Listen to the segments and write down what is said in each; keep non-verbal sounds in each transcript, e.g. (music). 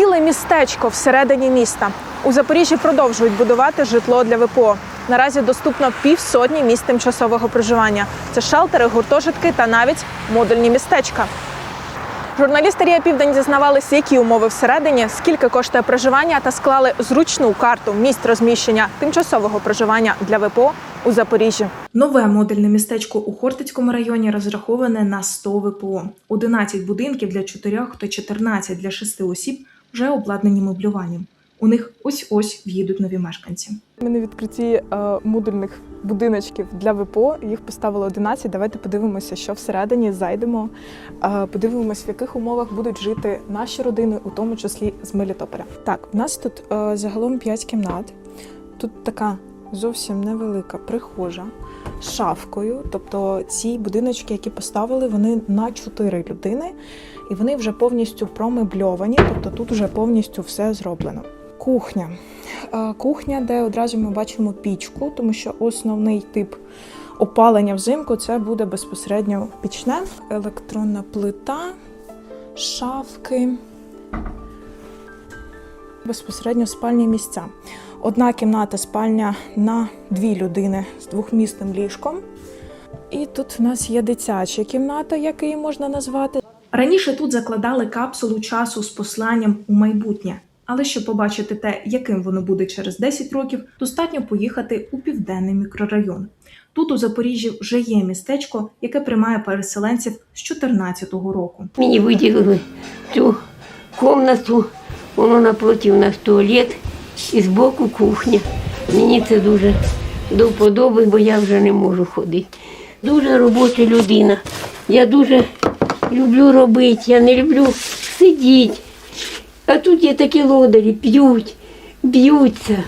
Ціле містечко всередині міста. У Запоріжжі продовжують будувати житло для ВПО. Наразі доступно півсотні місць тимчасового проживання. Це шелтери, гуртожитки та навіть модульні містечка. Журналісти Рія Південь дізнавалися, які умови всередині, скільки коштує проживання, та склали зручну карту місць розміщення тимчасового проживання для ВПО у Запоріжжі. Нове модульне містечко у Хортицькому районі розраховане на 100 ВПО. 11 будинків для 4 та 14 для 6 осіб вже обладнані меблюванням. У них ось ось в'їдуть нові мешканці. Ми на відкритті е, модульних будиночків для ВПО. Їх поставили 11. Давайте подивимося, що всередині зайдемо. Е, подивимося, в яких умовах будуть жити наші родини, у тому числі з Мелітополя. Так, в нас тут е, загалом 5 кімнат. Тут така зовсім невелика прихожа шафкою. Тобто ці будиночки, які поставили, вони на 4 людини, і вони вже повністю промебльовані. Тобто тут вже повністю все зроблено. Кухня. Е, Кухня, де одразу ми бачимо пічку, тому що основний тип опалення взимку це буде безпосередньо пічне, електронна плита, шафки, безпосередньо спальні місця. Одна кімната спальня на дві людини з двохмісним ліжком. І тут в нас є дитяча кімната, як її можна назвати. Раніше тут закладали капсулу часу з посланням у майбутнє. Але щоб побачити те, яким воно буде через 10 років, достатньо поїхати у південний мікрорайон. Тут у Запоріжжі вже є містечко, яке приймає переселенців з 2014 року. Мені виділили цю кімнату, воно напроти у нас туалет і збоку кухня. Мені це дуже до вподоби, бо я вже не можу ходити. Дуже робоча людина. Я дуже люблю робити, я не люблю сидіти. А тут є такі лодарі, п'ють, б'ються.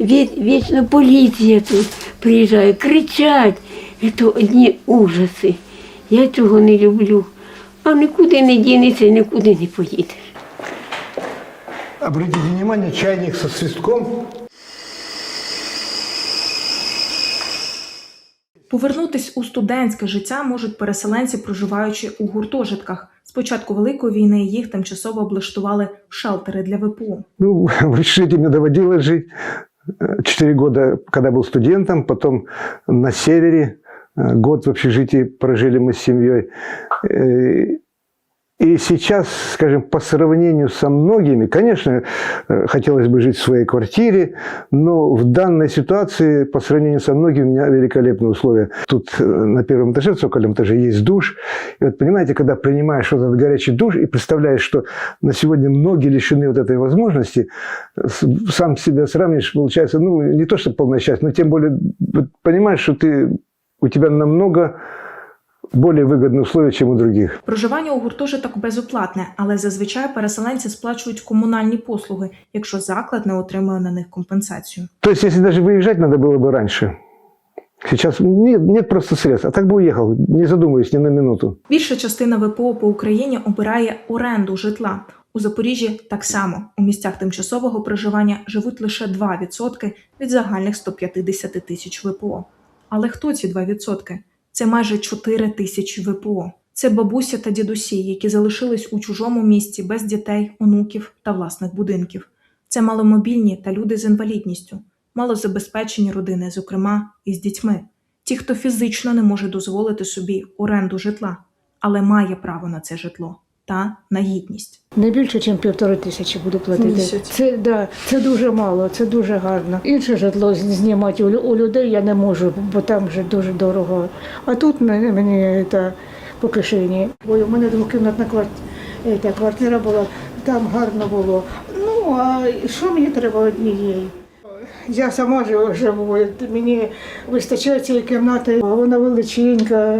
Вічно поліція тут приїжджає, кричать. Це одні ужаси. Я цього не люблю. А нікуди не дінеться, нікуди не поїдеш. Обратите внимание, чайник со свистком. Повернутись у студентське життя можуть переселенці, проживаючи у гуртожитках. З початку великої війни їх тимчасово облаштували в шелтери для ВПО. Ну, (laughs) в общежитии мне доводилось жить. Э, Четыре года, когда был студентом, потом на севере. Э, Год в общежитии прожили мы с семьей. И сейчас, скажем, по сравнению со многими, конечно, э, хотелось бы жить в своей квартире, но в данной ситуации, по сравнению со многими, у меня великолепные условия. Тут э, на первом этаже, в цокольном этаже есть душ. И вот понимаете, когда принимаешь вот этот горячий душ и представляешь, что на сегодня многие лишены вот этой возможности, сам себя сравнишь, получается, ну, не то, что полное счастье, но тем более понимаешь, что ты, у тебя намного более выгодные условия, чем у других. Проживання у гуртожиток безоплатне, але зазвичай переселенці сплачують комунальні послуги, якщо заклад не отримує на них компенсацію. То есть, если даже выезжать надо было бы раньше. Сейчас нет, нет просто средств. А так бы уехал, не задумываясь ни на минуту. Більша частина ВПО по Україні обирає оренду житла. У Запоріжжі так само у місцях тимчасового проживання живуть лише 2% від загальних 150 тисяч ВПО. Але хто ці 2%? Це майже 4 тисячі ВПО. Це бабуся та дідусі, які залишились у чужому місті без дітей, онуків та власних будинків. Це маломобільні та люди з інвалідністю, малозабезпечені родини, зокрема із дітьми. Ті, хто фізично не може дозволити собі оренду житла, але має право на це житло та на гідність. Не більше, ніж півтори тисячі буду платити. Місяць. Це, да, це дуже мало, це дуже гарно. Інше житло знімати у, у людей я не можу, бо там вже дуже дорого. А тут мені, мені та, по кишені. Бо у мене двокімнатна квартира, квартира була, там гарно було. Ну, а що мені треба однієї? Я сама жив- живу, мені вистачає цієї кімнати, вона величенька,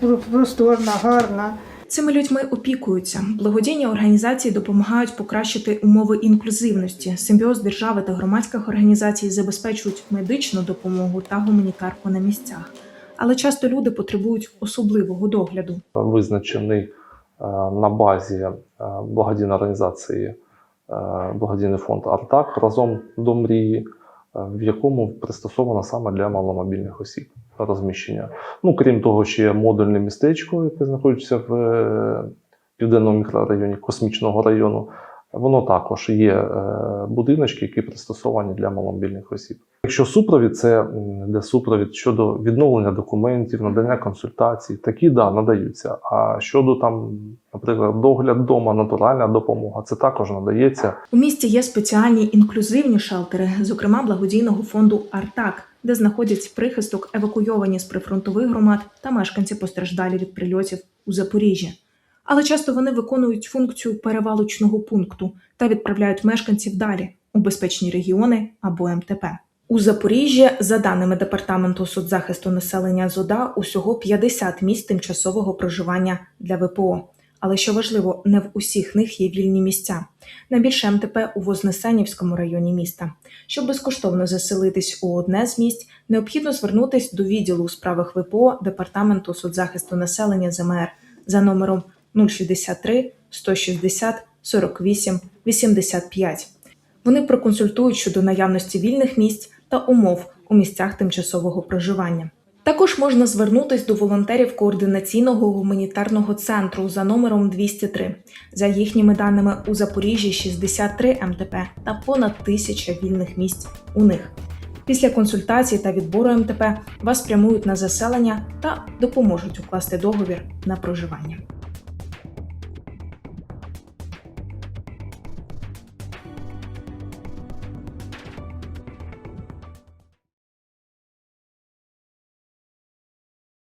про- просторна, гарна. Цими людьми опікуються. Благодійні організації допомагають покращити умови інклюзивності. Симбіоз держави та громадських організацій забезпечують медичну допомогу та гуманітарку на місцях. Але часто люди потребують особливого догляду. визначений е, на базі е, благодійної організації е, благодійний фонд Артак разом до мрії, в якому пристосовано саме для маломобільних осіб розміщення. Ну, крім того, ще є модульне містечко, яке знаходиться в е, південному мікрорайоні космічного району. Воно також є е, будиночки, які пристосовані для маломобільних осіб. Якщо супровід це де супровід щодо відновлення документів, надання консультацій, такі да, надаються. А щодо там, наприклад, догляд вдома, натуральна допомога, це також надається. У місті є спеціальні інклюзивні шелтери, зокрема благодійного фонду Артак, де знаходять прихисток евакуйовані з прифронтових громад та мешканці постраждалі від прильотів у Запоріжжі. Але часто вони виконують функцію перевалочного пункту та відправляють мешканців далі у безпечні регіони або МТП. У Запоріжжі, за даними департаменту соцзахисту населення ЗОДА, усього 50 місць тимчасового проживання для ВПО. Але що важливо, не в усіх них є вільні місця. Найбільше МТП у Вознесенівському районі міста. Щоб безкоштовно заселитись у одне з місць, необхідно звернутись до відділу у справах ВПО Департаменту соцзахисту населення ЗМР за номером 063 160 48 85. Вони проконсультують щодо наявності вільних місць та умов у місцях тимчасового проживання. Також можна звернутись до волонтерів координаційного гуманітарного центру за номером 203. За їхніми даними, у Запоріжжі 63 МТП та понад тисяча вільних місць у них. Після консультацій та відбору МТП вас прямують на заселення та допоможуть укласти договір на проживання.